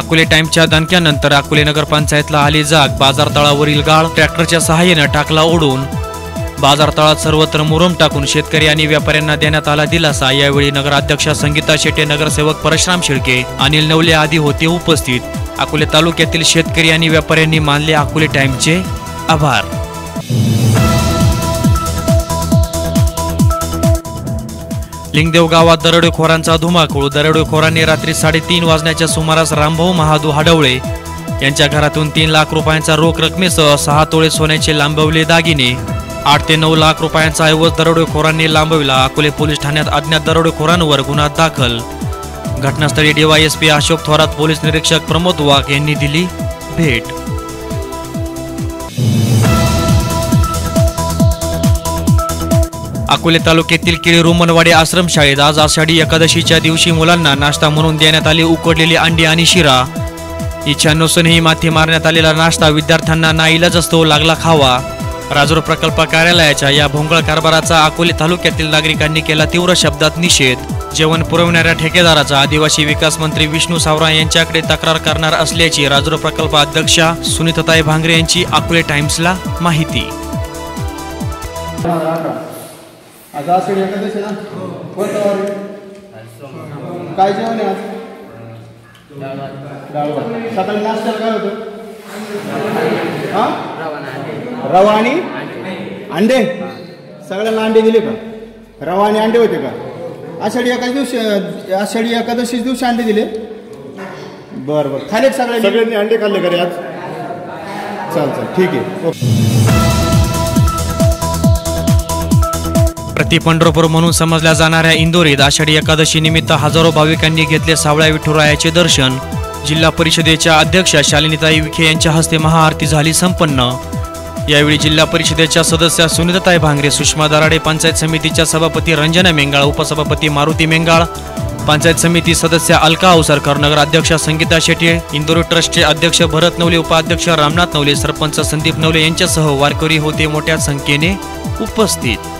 अकोले टाइमच्या दणक्यानंतर अकोले नगरपंचायतला आली जाग. बाजार तळावरील गाळ ट्रॅक्टरच्या सहाय्याने टाकला ओढून. बाजार तळात सर्वत्र मुरुम टाकून शेतकरी आणि व्यापाऱ्यांना देण्यात आला दिलासा. यावेळी नगराध्यक्षा संगीता शेटे नगरसेवक परशुराम शेळके अनिल नवले आदी होते उपस्थित. अकोले तालुक्यातील शेतकरी आणि व्यापाऱ्यांनी मानले अकोले टाइमचे आभार. लिंगदेव गावात दरोडेखोरांचा धुमाकूळ. दरोडेखोरांनी रात्री साडेतीन वाजण्याच्या सुमारास रामभाऊ महादू हडवळे यांच्या घरातून तीन लाख रुपयांचा रोख रकमेसह सहा तोळे सोन्याचे लांबवले दागिने आठ ते नऊ लाख रुपयांचा ऐवज दरोडेखोरांनी लांबविला. अकोले पोलीस ठाण्यात अज्ञात दरोडेखोरांवर गुन्हा दाखल. घटनास्थळी डीवायएसपी अशोक थोरात पोलीस निरीक्षक प्रमोद वाघ यांनी दिली भेट. अकोले तालुक्यातील केळी रोमनवाडी आश्रमशाळेत आज आषाढी एकादशीच्या दिवशी मुलांना नाश्ता म्हणून देण्यात आली उकडलेली अंडी आणि शिरा. इच्छा नसूनही माथी मारण्यात आलेला नाश्ता विद्यार्थ्यांना नाईलाज असतो लागला खावा. राजूर प्रकल्प कार्यालयाच्या या भोंगळ कारभाराचा अकोले तालुक्यातील नागरिकांनी केला तीव्र शब्दात निषेध. जेवण पुरवणाऱ्या ठेकेदाराचा आदिवासी विकास मंत्री विष्णू सावरा यांच्याकडे तक्रार करणार असल्याची राजूर प्रकल्प अध्यक्षा सुनीताताई भांगरे यांची अकोले टाइम्सला माहिती. आज आषाढी एकादशी ना? कोणता वार आहे? काय जेवण आहे आज? डाळ भात. सकाळी नाश्त्याला काय होतं? हा? रवा आणि अंडे. सगळ्यांना अंडे दिले का? रवा आणि अंडे होते का? आषाढी एकाच दिवशी आषाढी एकादशी दिवशी अंडे दिले? बरं बरं. खालेत सगळ्यांनी? सगळ्यांनी अंडे खाल्ले का रे आज. चल चल. ठीक आहे. ओके. प्रति पंढरपूर म्हणून समजल्या जाणाऱ्या इंदोरीत आषाढी एकादशी निमित्त हजारो भाविकांनी घेतले सावळ्या विठुरायाचे दर्शन. जिल्हा परिषदेच्या अध्यक्षा शालिनीताई विखे यांच्या हस्ते महाआरती झाली संपन्न. यावेळी जिल्हा परिषदेच्या सदस्या सुनीताताई भांगरे सुषमा दराडे पंचायत समितीच्या सभापती रंजना मेंगाळ उपसभापती मारुती मेंगाळ पंचायत समिती सदस्य अलका अवसरकर नगराध्यक्षा संगीता शेट्ये इंदोरी ट्रस्टचे अध्यक्ष भरत नवले उपाध्यक्ष रामनाथ नवले सरपंच संदीप नवले यांच्यासह वारकरी होते मोठ्या संख्येने उपस्थित.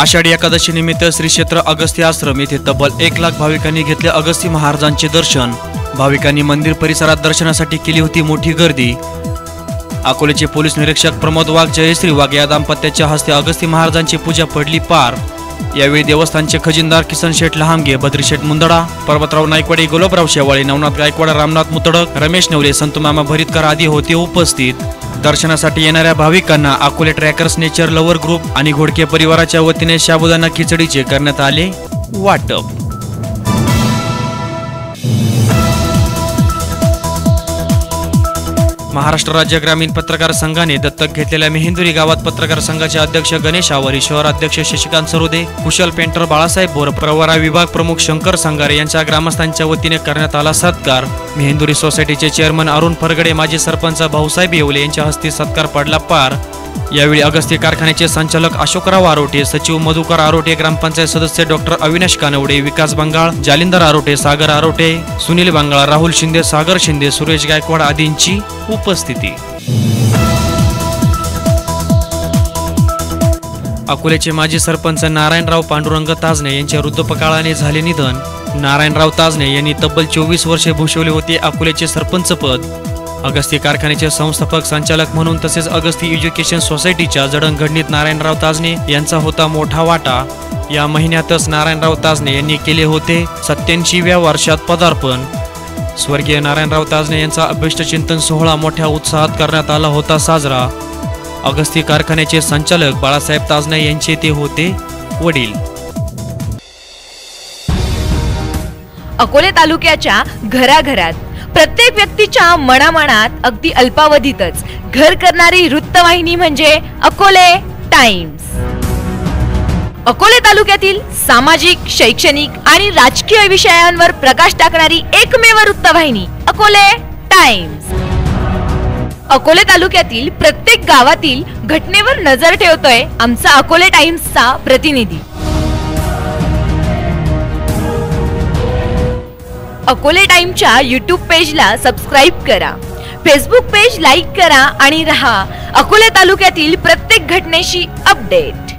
आषाढी एकादशीनिमित्त श्री क्षेत्र अगस्त्य आश्रम येथे तब्बल एक लाख भाविकांनी घेतले अगस्ती महाराजांचे दर्शन. भाविकांनी मंदिर परिसरात दर्शनासाठी केली होती मोठी गर्दी. अकोलेचे पोलीस निरीक्षक प्रमोद वाघ जयश्री वाघ या दाम्पत्याच्या हस्ते अगस्ती महाराजांची पूजा पडली पार. यावेळी देवस्थानचे खजिनदार किसन शेठ लहांगे बद्रीशेठ मुंदडा पर्वतराव नायकवाडे गुलाबराव शेवाळे नवनाथ गायकवाड रामनाथ मुतडक रमेश नवले संतमामा भरीतकर आदी होते उपस्थित. दर्शनासाठी येणाऱ्या भाविकांना Akole trekkers nature lover group आणि घोडके परिवाराच्या वतीने शाबुदाना खिचडीचे करण्यात आले वाटप. महाराष्ट्र राज्य ग्रामीण पत्रकार संघाने दत्तक घेतलेल्या मेहेंदुरी गावात पत्रकार संघाचे अध्यक्ष गणेश आवारी शहर अध्यक्ष शशिकांत सरोदे कुशल पेंटर बाळासाहेब बोर प्रवरा विभाग प्रमुख शंकर सांगारे यांच्या ग्रामस्थांच्या वतीने करण्यात आला सत्कार. मेहेंदुरी सोसायटीचे चेअरमन अरुण फरगडे माजी सरपंच भाऊसाहेब येवले यांच्या हस्ते सत्कार पडला पार. यावेळी अगस्ती कारखान्याचे संचालक अशोकराव आरोटे सचिव मधुकर आरोटे ग्रामपंचायत सदस्य डॉक्टर अविनाश कानवडे विकास बंगाळ जालिंदर आरोटे सागर आरोटे सुनील बंगाळ राहुल शिंदे सागर शिंदे सुरेश गायकवाड आदींची उपस्थिती. अकोल्याचे माजी सरपंच नारायणराव पांडुरंग ताजने यांच्या वृद्धपकाळाने झाले निधन. नारायणराव ताजने यांनी तब्बल चोवीस वर्षे भूषवले होते अकोल्याचे सरपंच पद अगस्ती कारखान्याचे संस्थापक संचालक म्हणून तसेच अगस्ती एज्युकेशन सोसायटीच्या जडणघडणीत नारायणराव ताजने यांचा होता मोठा वाटा. या महिन्यातच नारायणराव ताजने यांनी केले होते सत्याऐंशीव्या वर्षात पदार्पण. स्वर्गीय नारायणराव ताजने यांचा अभ्यष्टचिंतन सोहळा मोठ्या उत्साहात करण्यात आला होता साजरा. अगस्ती कारखान्याचे संचालक बाळासाहेब ताजने यांचे ते होते वडील. अकोले तालुक्याच्या घराघरात प्रत्येक व्यक्तीच्या मनामनात अगदी अल्पावधीतच. घर करणारी वृत्तवाहिनी म्हणजे अकोले टाइम्स. अकोले तालुक्यातील सामाजिक शैक्षणिक आणि राजकीय विषयांवर प्रकाश टाकणारी एकमेव वृत्तवाहिनी अकोले टाइम्स. अकोले तालुक्यातील प्रत्येक गावातील घटनेवर नजर ठेवतोय आमचा अकोले टाइम्सचा प्रतिनिधी. अकोले टाइमच्या यूट्यूब पेजला सबस्क्राईब करा. फेसबुक पेज लाईक करा आणि रहा. अकोले तालुक्यातील प्रत्येक घटनेशी अपडेट